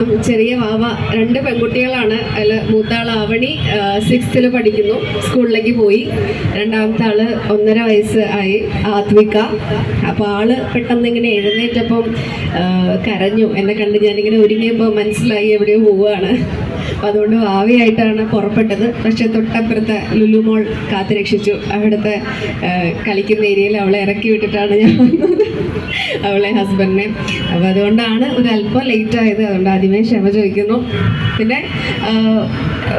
ചെറിയ വാവ രണ്ട് പെൺകുട്ടികളാണ്. അതിൽ മൂത്താൾ ആവണി സിക്സ്ത്തിൽ പഠിക്കുന്നു സ്കൂളിലേക്ക് പോയി. രണ്ടാമത്തെ ആൾ ഒന്നര വയസ്സ് ആയി ആത്മിക. അപ്പോൾ ആൾ പെട്ടെന്ന് ഇങ്ങനെ എഴുന്നേറ്റപ്പം കരഞ്ഞു. എന്നെ കണ്ട് ഞാനിങ്ങനെ ഒരുങ്ങിയപ്പോൾ മനസ്സിലായി എവിടെയോ പോവുകയാണ് അതുകൊണ്ട് ഭാവിയായിട്ടാണ് പുറപ്പെട്ടത്. പക്ഷെ തൊട്ടപ്പുറത്തെ ലുലു ലുലുമോൾ കാത്തുരക്ഷിച്ചു. അവിടുത്തെ ആ, കളിക്കുന്ന ഏരിയയിൽ അവളെ ഇറക്കി വിട്ടിട്ടാണ് ഞാൻ വന്നത്. അവളെ ഹസ്ബൻഡിനെ അപ്പോൾ അതുകൊണ്ടാണ് ഒരു അല്പം ലേറ്റ് ആയത്. അതുകൊണ്ട് ആദ്യമേ ക്ഷമ ചോദിക്കുന്നു. പിന്നെ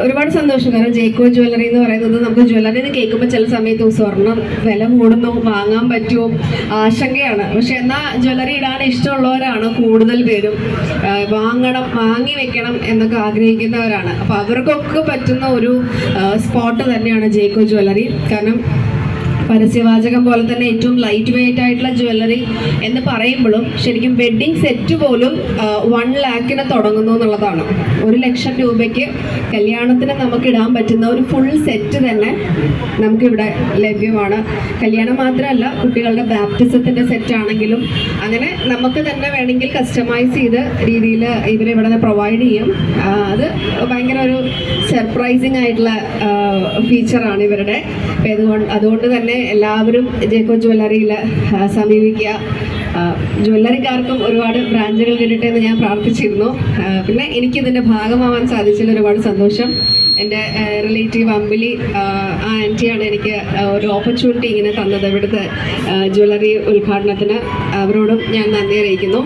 ഒരുപാട് സന്തോഷം. കാരണം ജേക്കോ ജ്വല്ലറി എന്ന് പറയുന്നത് നമുക്ക് ജ്വല്ലറി എന്ന് കേൾക്കുമ്പോൾ ചില സമയത്ത് സ്വർണം വില കൂടുന്നു വാങ്ങാൻ പറ്റുമോ ആശങ്കയാണ്. പക്ഷെ എന്നാൽ ജ്വല്ലറി ഇടാൻ ഇഷ്ടമുള്ളവരാണ് കൂടുതൽ പേരും. വാങ്ങണം വാങ്ങി വെക്കണം എന്നൊക്കെ ആഗ്രഹിക്കുന്നവരാണ് അപ്പോൾ അവർക്കൊക്കെ പറ്റുന്ന ഒരു സ്പോട്ട് തന്നെയാണ് ജേക്കോ ജ്വല്ലറി കാരണം പരസ്യവാചകം പോലെ തന്നെ ഏറ്റവും ലൈറ്റ് വെയിറ്റ് ആയിട്ടുള്ള ജ്വല്ലറി എന്ന് പറയുമ്പോഴും ശരിക്കും വെഡ്ഡിങ് സെറ്റ് പോലും വൺ ലാക്കിന് തുടങ്ങുന്നു എന്നുള്ളതാണ്. ഒരു ലക്ഷം രൂപയ്ക്ക് കല്യാണത്തിന് നമുക്ക് ഇടാൻ പറ്റുന്ന ഒരു ഫുൾ സെറ്റ് തന്നെ നമുക്കിവിടെ ലഭ്യമാണ്. കല്യാണം മാത്രമല്ല കുട്ടികളുടെ ബാപ്റ്റിസത്തിന്റെ സെറ്റ് ആണെങ്കിലും അങ്ങനെ നമുക്ക് തന്നെ വേണമെങ്കിൽ കസ്റ്റമൈസ് ചെയ്ത രീതിയിൽ ഇവരിവിടെ പ്രൊവൈഡ് ചെയ്യും. അത് ഭയങ്കര ഒരു സർപ്രൈസിങ് ആയിട്ടുള്ള ഫീച്ചറാണ് ഇവരുടെ. അതുകൊണ്ട് തന്നെ എല്ലാവരും ജേക്കോ ജ്വല്ലറിയിൽ സമീപിക്കുക. ജ്വല്ലറിക്കാർക്കും ഒരുപാട് ബ്രാഞ്ചുകൾ കിട്ടട്ടെ എന്ന് ഞാൻ പ്രാർത്ഥിച്ചിരുന്നു. പിന്നെ എനിക്കിതിന്റെ ഭാഗമാവാൻ സാധിച്ചതിൽ ഒരുപാട് സന്തോഷം. എന്റെ റിലേറ്റീവ് അമ്പിളി ആ ആന്റിയാണ് എനിക്ക് ഒരു ഓപ്പർച്യൂണിറ്റി ഇങ്ങനെ തന്നത് ഇവിടുത്തെ ജ്വല്ലറി ഉദ്ഘാടനത്തിന്. അവരോടും ഞാൻ നന്ദി അറിയിക്കുന്നു.